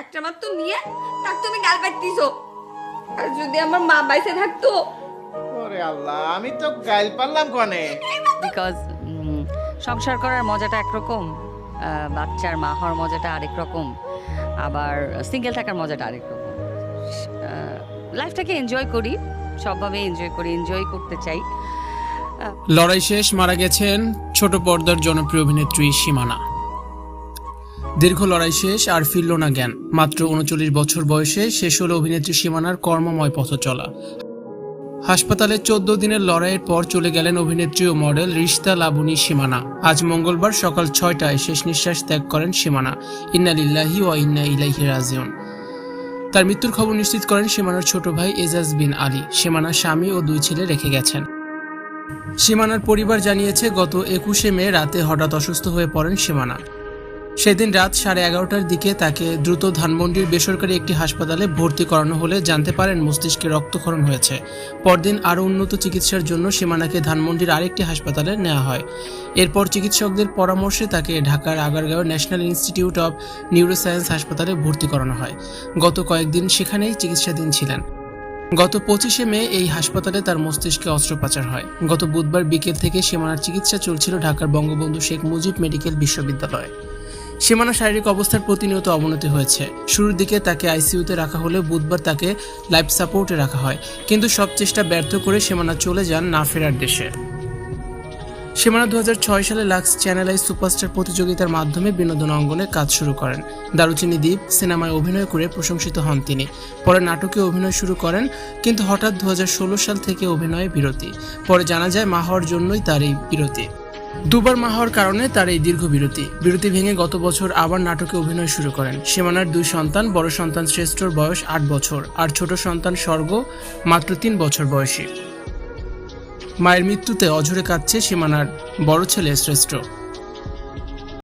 একটা মাত্র নিয়ে তার তুমি গাল পাইতিছো আর যদি আমার মা বাইসে থাকতো? ওরে আল্লাহ আমি তো গাইল পারলাম কনে? বিকজ সংসার করার মজাটা একরকম বাচ্চার মা হওয়ার মজাটা আরেক রকম আবার সিঙ্গেল থাকার মজাটা আরেক রকম লাইফটাকে এনজয় করি সবভাবে এনজয় করি এনজয় করতে চাই। লড়াই শেষ মারা গেছেন ছোট পর্দার জনপ্রিয় অভিনেত্রী সীমানা। দীর্ঘ লড়াই শেষ আর ফিরল না জ্ঞান। মাত্র উনচল্লিশ বছর বয়সে শেষ হলো অভিনেত্রী সীমানার কর্মময় পথ চলা হাসপাতালে চোদ্দ দিনের লড়াইয়ের পর চলে গেলেন অভিনেত্রী ও মডেল রিশতা লাবণী সীমানা। আজ মঙ্গলবার সকাল ছয়টায় শেষ নিঃশ্বাস ত্যাগ করেন সীমানা। ইন্না লিল্লাহি ও ইন্না ইলাইহি রাজিউন। তার মৃত্যুর খবর নিশ্চিত করেন সীমানার ছোট ভাই এজাজ বিন আলী। সীমানা স্বামী ও দুই ছেলে রেখে গেছেন। সীমানার পরিবার জানিয়েছে, গত একুশে মে রাতে হঠাৎ অসুস্থ হয়ে পড়েন সীমানা। সেদিন রাত সাড়ে এগারোটার দিকে তাকে দ্রুত ধানমন্ডির বেসরকারি একটি হাসপাতালে ভর্তি করানো হলে জানতে পারেন মস্তিষ্কে রক্তক্ষরণ হয়েছে। পরদিন আরও উন্নত চিকিৎসার জন্য সীমানাকে ধানমন্ডির আরেকটি হাসপাতালে নেওয়া হয়। এরপর চিকিৎসকদের পরামর্শে তাকে ঢাকার Agargaon national institute of neuroscience হাসপাতালে ভর্তি করানো হয়। গত কয়েকদিন সেখানেই চিকিৎসাধীন ছিলেন। গত পঁচিশে মে এই হাসপাতালে তার মস্তিষ্কে অস্ত্রোপচার হয়। গত বুধবার বিকেল থেকে সীমানার চিকিৎসা চলছিল ঢাকার বঙ্গবন্ধু শেখ মুজিব মেডিকেল বিশ্ববিদ্যালয়ে। সীমানা শারীরিক অবস্থার প্রতিনিয়ত অবনতি হয়েছে। শুরুর দিকে তাকে আইসিইউতে রাখা হলে বুধবার তাকে লাইফ সাপোর্টে রাখা হয়। কিন্তু সব চেষ্টা ব্যর্থ করে সীমানা চলে যান না ফেরার দেশে। সীমানা দুহাজার ছয় সালে লাক্স চ্যানেল আই সুপারস্টার প্রতিযোগিতার মাধ্যমে বিনোদন অঙ্গনে কাজ শুরু করেন। দারুচিনি দ্বীপ সিনেমায় অভিনয় করে প্রশংসিত হন তিনি। পরে নাটকে অভিনয় শুরু করেন, কিন্তু হঠাৎ দু হাজার ষোলো সাল থেকে অভিনয়ে বিরতি। পরে জানা যায়, মা হওয়ার জন্যই তার এই বিরতি। দুবার মা হওয়ার কারণে তার এই দীর্ঘ বিরতি। বিরতি ভেঙে গত বছর আবার নাটকে অভিনয় শুরু করেন। সীমানার দুই সন্তান, বড় সন্তান শ্রেষ্ঠর বয়স আট বছর, আর ছোট সন্তান স্বর্গ মাত্র তিন বছর বয়সী। মায়ের মৃত্যুতে অঝরে কাঁদছে সীমানার বড় ছেলে শ্রেষ্ঠ।